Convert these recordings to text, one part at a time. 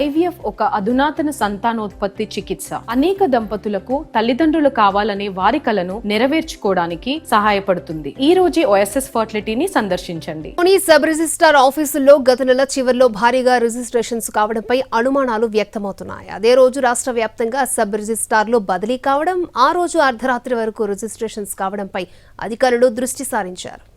IVF ఒక అధునాతన సంతానోత్పత్తి చికిత్స. అనేక దంపతులకు తల్లిదండ్రులు కావాలనే వారి కలను నెరవేర్చుకోవడానికి సహాయపడుతుంది. ఈ రోజే ఓఎస్ఎస్ ఫర్టిలిటీని సందర్శించండి. సబ్ రిజిస్ట్రార్ ఆఫీసుల్లో గత నెల చివరిలో భారీగా రిజిస్ట్రేషన్స్ కావడంపై అనుమానాలు వ్యక్తమవుతున్నాయి. అదే రోజు రాష్ట్ర వ్యాప్తంగా సబ్ రిజిస్ట్రార్లు బదిలీ కావడం ఆ రోజు అర్ధరాత్రి వరకు రిజిస్ట్రేషన్స్ కావడంపై అధికారులు దృష్టి సారించారు.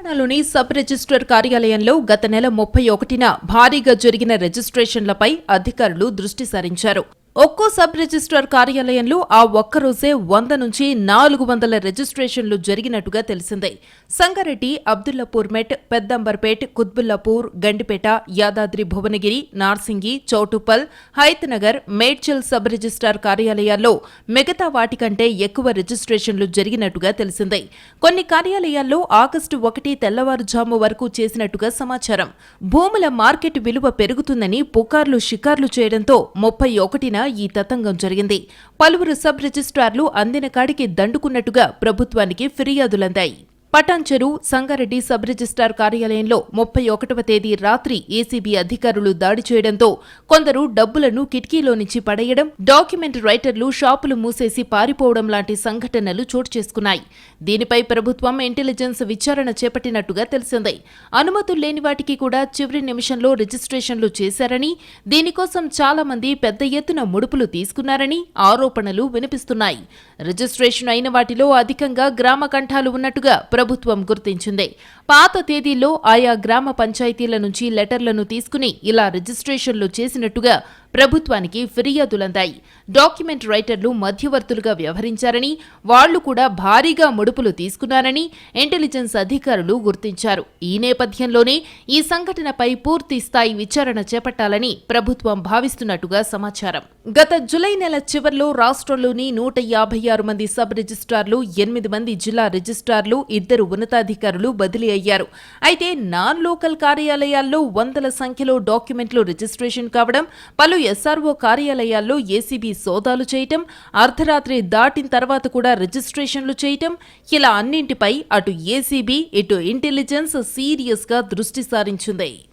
తెలంగాణలోని సబ్ రిజిస్ట్రార్ కార్యాలయంలో గత నెల ముప్పై ఒకటిన భారీగా జరిగిన రిజిస్ట్రేషన్లపై అధికారులు దృష్టి సారించారు. ఒక్కో సబ్ రిజిస్ట్రార్ కార్యాలయంలో ఆ ఒక్కరోజే వంద నుంచి నాలుగు వందల రిజిస్ట్రేషన్లు జరిగినట్టుగా తెలిసిందే. సంగారెడ్డి అబ్దుల్లాపూర్ మెట్ పెద్దంబర్పేట్ కుత్బుల్లాపూర్ గండిపేట యాదాద్రి భువనగిరి నార్సింగి చౌటుపల్ హైత్నగర్ మేడ్చల్ సబ్ రిజిస్ట్రార్ కార్యాలయాల్లో మిగతా వాటికంటే ఎక్కువ రిజిస్ట్రేషన్లు జరిగినట్టుగా తెలిసిందే. కొన్ని కార్యాలయాల్లో ఆగస్టు ఒకటి తెల్లవారుజాము వరకు చేసినట్టుగా సమాచారం. భూముల మార్కెట్ విలువ పెరుగుతుందని పుకార్లు షికార్లు చేయడంతో ముప్పై ఒకటిన ఈ తతంగం జరిగింది. పలువురు సబ్ రిజిస్ట్రార్లు అందిన కాడికి దండుకున్నట్టుగా ప్రభుత్వానికి ఫిర్యాదులందాయి. పటాన్చెరు సంగారెడ్డి సబ్ రిజిస్ట్రార్ కార్యాలయంలో ముప్పై ఒకటవ తేదీ రాత్రి ఏసీబీ అధికారులు దాడి చేయడంతో కొందరు డబ్బులను కిటికీలో నుంచి పడేయడం డాక్యుమెంట్ రైటర్లు షాపులు మూసేసి పారిపోవడం లాంటి సంఘటనలు చోటు చేసుకున్నాయి. దీనిపై ప్రభుత్వం ఇంటెలిజెన్స్ విచారణ చేపట్టినట్టుగా తెలిసింది. అనుమతులు లేని వాటికి కూడా చివరి నిమిషంలో రిజిస్ట్రేషన్లు చేశారని దీనికోసం చాలా మంది పెద్ద ఎత్తున ముడుపులు తీసుకున్నారని ఆరోపణలు వినిపిస్తున్నాయి. రిజిస్ట్రేషన్ అయిన వాటిలో అధికంగా గ్రామ కంఠాలు ఉన్నట్టుగా ప్రభుత్వం గుర్తించింది. పాత తేదీల్లో ఆయా గ్రామ పంచాయతీల నుంచి లెటర్లను తీసుకుని ఇలా రిజిస్ట్రేషన్లు చేసినట్టుగా ప్రభుత్వానికి ఫిర్యాదులందాయి. డాక్యుమెంట్ రైటర్లు మధ్యవర్తులుగా వ్యవహరించారని వాళ్ళు కూడా భారీగా ముడుపులు తీసుకున్నారని ఇంటెలిజెన్స్ అధికారులు గుర్తించారు. ఈ నేపథ్యంలోనే ఈ సంఘటనపై పూర్తి స్థాయి విచారణ చేపట్టాలని ప్రభుత్వం భావిస్తున్నట్టుగా సమాచారం. గత జులై నెల చివరిలో రాష్ట్రంలోని నూట యాభై ఆరు మంది సబ్ రిజిస్ట్రార్లు ఎనిమిది మంది జిల్లా రిజిస్ట్రార్లు ఇద్దరు ఉన్నతాధికారులు బదిలీ అయ్యారు. అయితే నాన్ లోకల్ కార్యాలయాల్లో వందల సంఖ్యలో డాక్యుమెంట్లు రిజిస్ట్రేషన్ కావడం పలు ఎస్ఆర్ఓ కార్యాలయాల్లో ఏసీబీ సోదాలు చేయటం అర్ధరాత్రి దాటిన తర్వాత కూడా రిజిస్ట్రేషన్లు చేయటం ఇలా అన్నింటిపై అటు ఏసీబీ ఇటు ఇంటెలిజెన్స్ సీరియస్గా దృష్టి సారించింది.